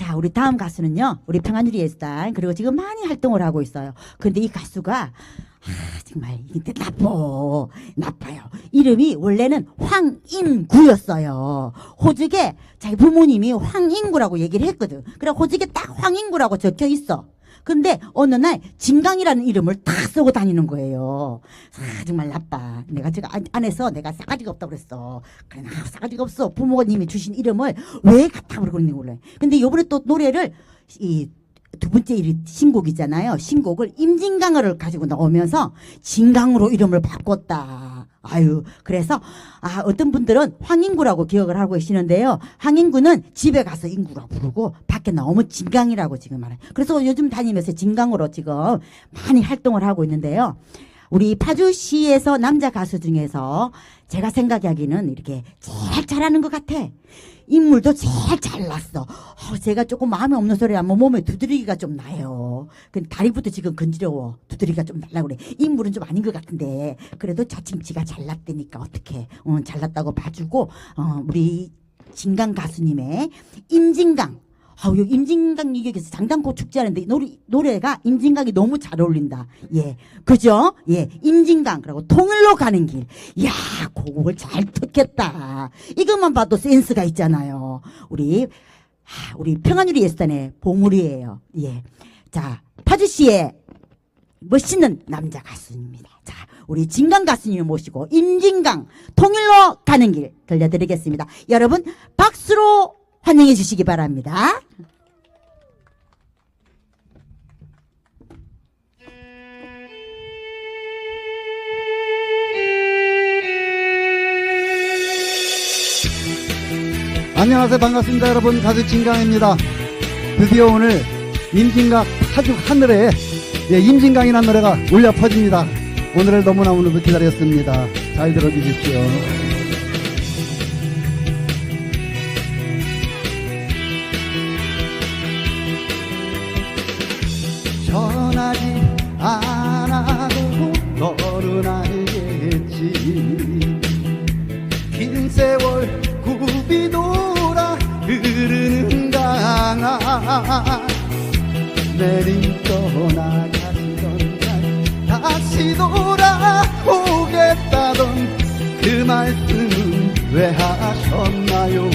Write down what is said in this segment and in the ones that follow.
자, 우리 다음 가수는요. 우리 평안유리 에스단 그리고 지금 많이 활동을 하고 있어요. 근데 이 가수가 아, 정말 이게 나빠 나빠요. 이름이 원래는 황인구였어요. 호직에 자기 부모님이 황인구라고 얘기를 했거든. 그래 호직에 딱 황인구라고 적혀 있어. 근데 어느 날 진강이라는 이름을 딱 쓰고 다니는 거예요. 아, 정말 나빠. 내가 제가 안- 안에서 내가 싸가지가 없다고 그랬어. 그래, 나 싸가지가 없어. 부모님이 주신 이름을 왜 갖다 그러고 있는 걸래. 근데 요번에 또 노래를 이 두 번째 이 신곡이잖아요. 신곡을 임진강어를 가지고 나오면서 진강으로 이름을 바꿨다. 아유, 그래서 아 어떤 분들은 황인구라고 기억을 하고 계시는데요. 황인구는 집에 가서 인구라고 부르고 밖에 나오면 진강이라고 지금 말해요. 그래서 요즘 다니면서 진강으로 지금 많이 활동을 하고 있는데요. 우리 파주시에서 남자 가수 중에서 제가 생각하기는 이렇게 제일 잘하는 것 같아. 인물도 제일 잘났어. 어, 제가 조금 마음에 없는 소리 하면 몸에 두드리기가 좀 나요. 그 다리부터 지금 건지러워. 두드리기가 좀 날라 그래. 인물은 좀 아닌 것 같은데 그래도 자칭 지가 잘났다니까 어떻게 어, 잘났다고 봐주고 어, 우리 진강 가수님의 임진강. 아우 여기 임진강 이격에서 장단코 축제하는데 노래, 노래가 임진강이 너무 잘 어울린다. 예, 그죠? 예, 임진강 그리고 통일로 가는 길. 야, 그걸 잘 듣겠다. 이것만 봐도 센스가 있잖아요. 우리 하, 우리 평안유리 예스단의 보물이에요. 예, 자 파주시의 멋있는 남자 가수입니다. 자, 우리 진강 가수님을 모시고 임진강 통일로 가는 길 들려드리겠습니다. 여러분 박수로 환영해 주시기 바랍니다. 안녕하세요. 반갑습니다. 여러분. 가수 진강입니다. 드디어 오늘 임진각 파죽 하늘에 예, 임진강이라는 노래가 울려 퍼집니다. 오늘을 너무너무 기다렸습니다. 잘 들어주십시오. 전하지 않아도 너는 알겠지. 긴 세월 굽이 돌아 흐르는 강아. 내림 떠나가시던 날 다시 돌아오겠다던 그 말씀은 왜 하셨나요?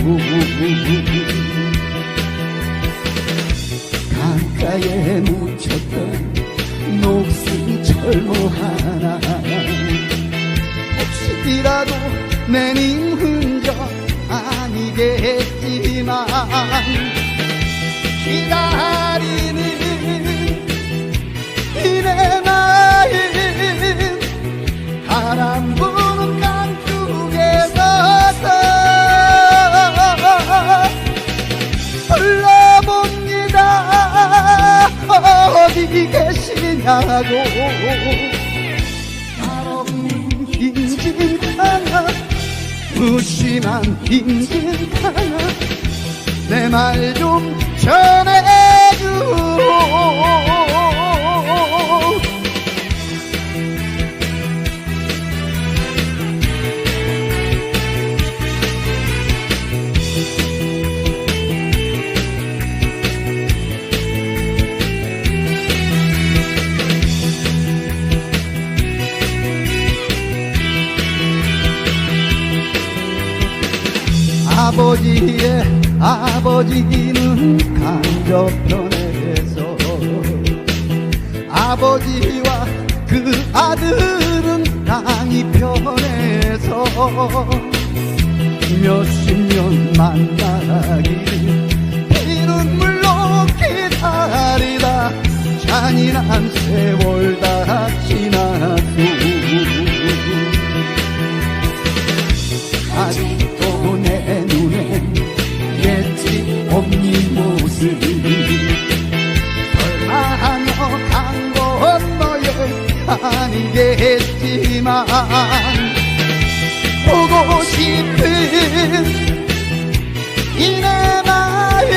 강가에 묻혔 하나 혹시라도 내님 흔적 아니겠지만 기다리는 이내 마 계시냐고 바로는 인진강아 무심한 인진강아 내말 좀 전해줘 아버지는 강저편에서 아버지와 그 아들은 강이편에서 몇십 년 만나기를 피눈물로 기다리다 잔인한 세월 다 아니겠지만 보고 싶은 이 내 마음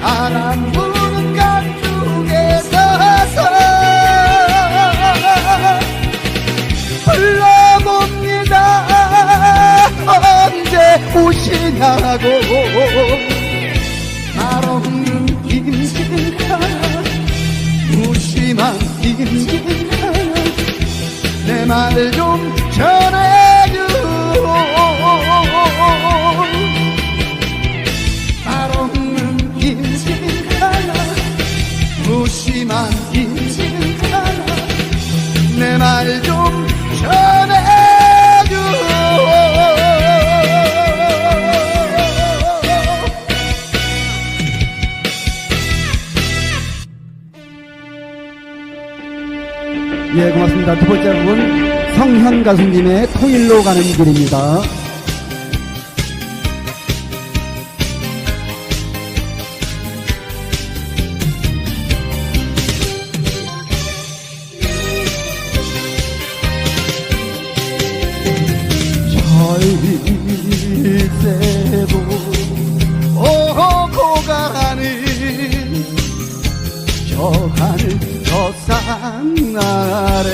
바람 부는 강둑에 서서 불러봅니다. 언제 오시냐고. 말없는 김신가 무심한 이게 내 말을 좀 쳐. 예, 고맙습니다. 두 번째 부분 성현 가수님의 토일로 가는 길입니다. 가는 저 하늘 저산 아래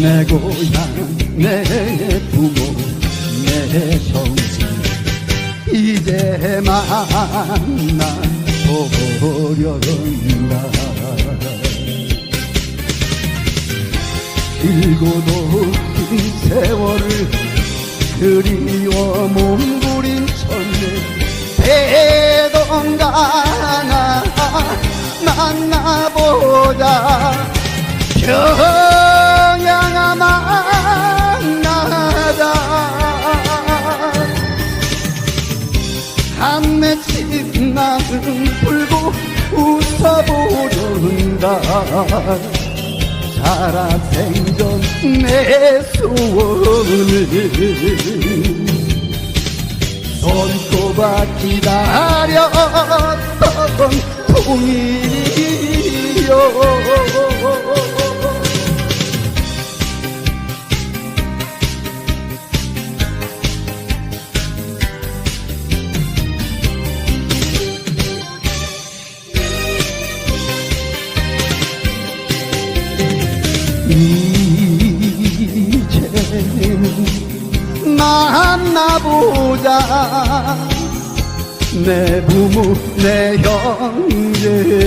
내 고향 내 부모 내 정신 이제 만나 보려는다 길고도 긴 세월을 그리워 몸부림 쳤네 대동강아 만나보자. 평양아 만나자. 한 맺힌 나는 불고 웃어보는다. 살아생전 내 소원을 손꼽아 기다렸던 통이요 만나보자. 내 부모 내 형제를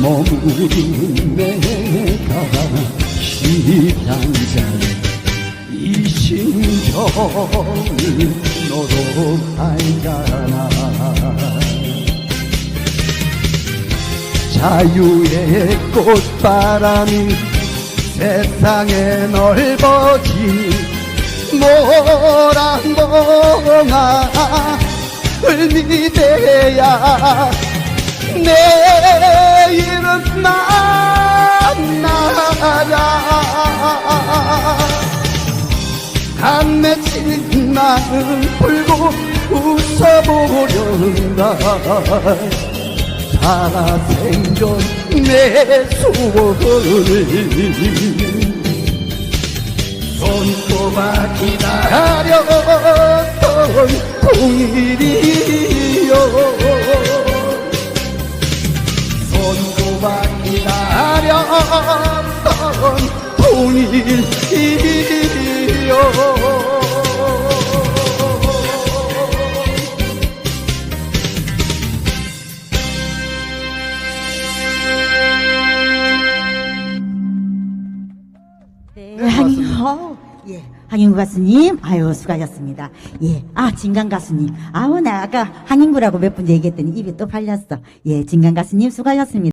머무른 내가 시장자에 이 심정을 너도 알잖아. 자유의 꽃바람이 세상에 넓어지니 모란 봉아 을미대야 내일은 만나자 한 맺힌 나는 불고 웃어보려는다 살아생전 내 소원을 손꼽아 기다렸던 통일이요 예, 항인구 가수님, 아유, 수고하셨습니다. 예, 아, 진강 가수님. 아우, 나 아까 항인구라고 몇 분 얘기했더니 입이 또 팔렸어. 예, 진강 가수님 수고하셨습니다.